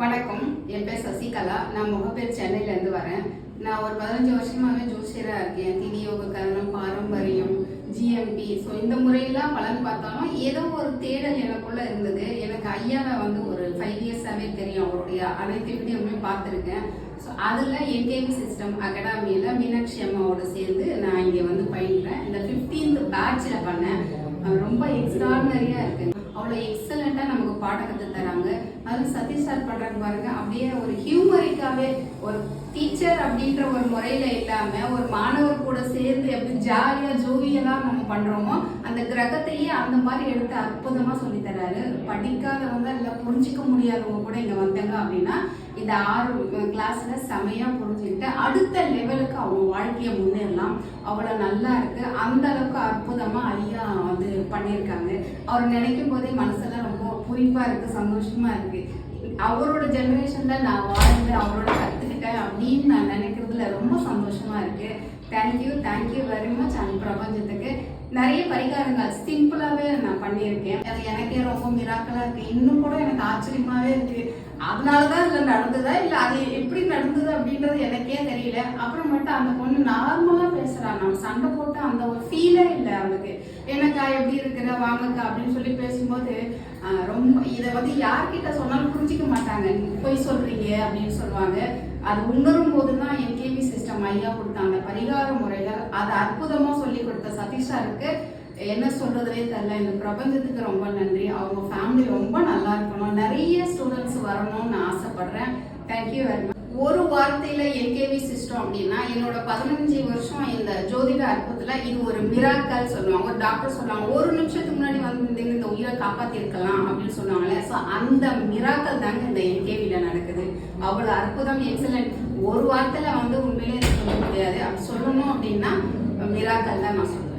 வணக்கம். என் பேர் சசிகலா. நான் முகப்பேர் சென்னையிலேருந்து வரேன். நான் ஒரு பதினஞ்சு வருஷமாகவே ஜோசியராக இருக்கேன். திடியோக கரணம் பாரம்பரியம் ஜிஎம்பி ஸோ இந்த முறையெல்லாம் பலன் பார்த்தாலும் ஏதோ ஒரு தேடல் எனக்குள்ளே இருந்தது. எனக்கு ஐயாவை வந்து ஒரு ஃபைவ் இயர்ஸாகவே தெரியும் அவருடைய அனைத்து வீடியோவுமே பார்த்துருக்கேன். ஸோ அதில் என்கேவி சிஸ்டம் அகாடமியில் மீனாட்சி அம்மாவோட சேர்ந்து நான் இங்கே வந்து பயின்றேன். இந்த ஃபிஃப்டீன்த் பேட்சில் பண்ணேன். ரொம்ப எக்ஸ்ட்ரானரியாக இருக்குது அவ்வளோ எக்ஸலண்ட்டாக நமக்கு பாடம் கற்று வந்து சதீஷ் சார் பண்ணுறாங்க பாருங்க. அப்படியே ஒரு ஹியூமரிக்காவே ஒரு டீச்சர் அப்படின்ற ஒரு முறையில் இல்லாமல் ஒரு மாணவர் கூட சேர்ந்து எப்படி ஜாலியாக ஜோவியலா நம்ம பண்றோமோ அந்த கிரகத்தையே அந்த மாதிரி எடுத்து அற்புதமாக சொல்லி தராரு. படிக்காதவங்க இல்லை புரிஞ்சிக்க முடியாதவங்க கூட இங்க வந்தாங்க அப்படின்னா இந்த ஆறு கிளாஸ்ல செமையா புரிஞ்சுக்கிட்டு அடுத்த லெவலுக்கு அவங்க வாழ்க்கையை முன்னேறலாம். அவ்வளோ நல்லா இருக்கு. அந்த அளவுக்கு அற்புதமா ஐயா வந்து பண்ணியிருக்காங்க. அவர் நினைக்கும் போதே மனசெல்லாம் ரொம்ப இருக்குது இருக்கு சந்தோஷமா இருக்கு. அவரோட ஜெனரேஷன்ல நான் வாழ்ந்து அவரோட கத்துக்கிட்டேன் அப்படின்னு நான் நினைக்கிறதுல ரொம்ப சந்தோஷமா இருக்கு. தேங்க்யூ தேங்க்யூ வெரி மச் அந்த பிரபஞ்சத்துக்கு. நிறைய பரிகாரங்கள் சிம்பிளாவே நான் பண்ணியிருக்கேன். அது எனக்கே ரொம்ப மிராக்கலா இருக்கு. இன்னும் கூட எனக்கு ஆச்சரியமாவே இருக்கு. அதனாலதான் இதுல நடந்ததா இல்ல அது எப்படி நடந்தது அப்படின்றது எனக்கே தெரியல. அப்புறமேட்டு அந்த பொண்ணு நான் பேசுறா நம்ம சண்டை போட்டு அந்த ஒரு ஃபீலே இல்லை அவளுக்கு. எனக்கா எப்படி இருக்கிற? வாங்கக்கா அப்படின்னு சொல்லி பேசும்போது ரொம்ப இதை வந்து யார்கிட்ட சொன்னாலும் புரிஞ்சிக்க மாட்டாங்க. நீ போய் சொல்றீங்க அப்படின்னு சொல்லுவாங்க. அது உணரும் போது தான் என் கேபி சிஸ்டம் ஐயா கொடுத்தாங்க. பரிகார முறைகள் அது அற்புதமா சொல்லி கொடுத்த சதீஷாருக்கு என்ன சொல்றதுலே தெரியல. இந்த பிரபஞ்சத்துக்கு ரொம்ப நன்றி. அவங்க ஃபேமிலி ரொம்ப நல்லா இருக்கணும். நிறைய ஸ்டூடெண்ட்ஸ் வரணும்னு ஆசைப்படுறேன். தேங்க்யூ வெரி மச் ஒரு வார்த்தையில என்கேவி சிஸ்டம் அப்படின்னா என்னோட பதினஞ்சு வருஷம் இந்த ஜோதிட அற்புதத்துல இது ஒரு மிராக்கல் சொல்லுவாங்க ஒரு டாக்டர் சொல்லுவாங்க. ஒரு நிமிஷத்துக்கு முன்னாடி வந்து இந்த உயிரை காப்பாத்தி இருக்கலாம் அப்படின்னு சொன்னாங்களே ஸோ அந்த மிராக்கல் தாங்க இந்த என்கேவில நடக்குது. அவ்வளவு அற்புதம் எக்ஸலன்ட் ஒரு வார்த்தையில வந்து உண்மையிலே சொல்ல முடியாது. அப்படி சொல்லணும் அப்படின்னா மிராக்கல் தான் நான் சொல்லுவேன்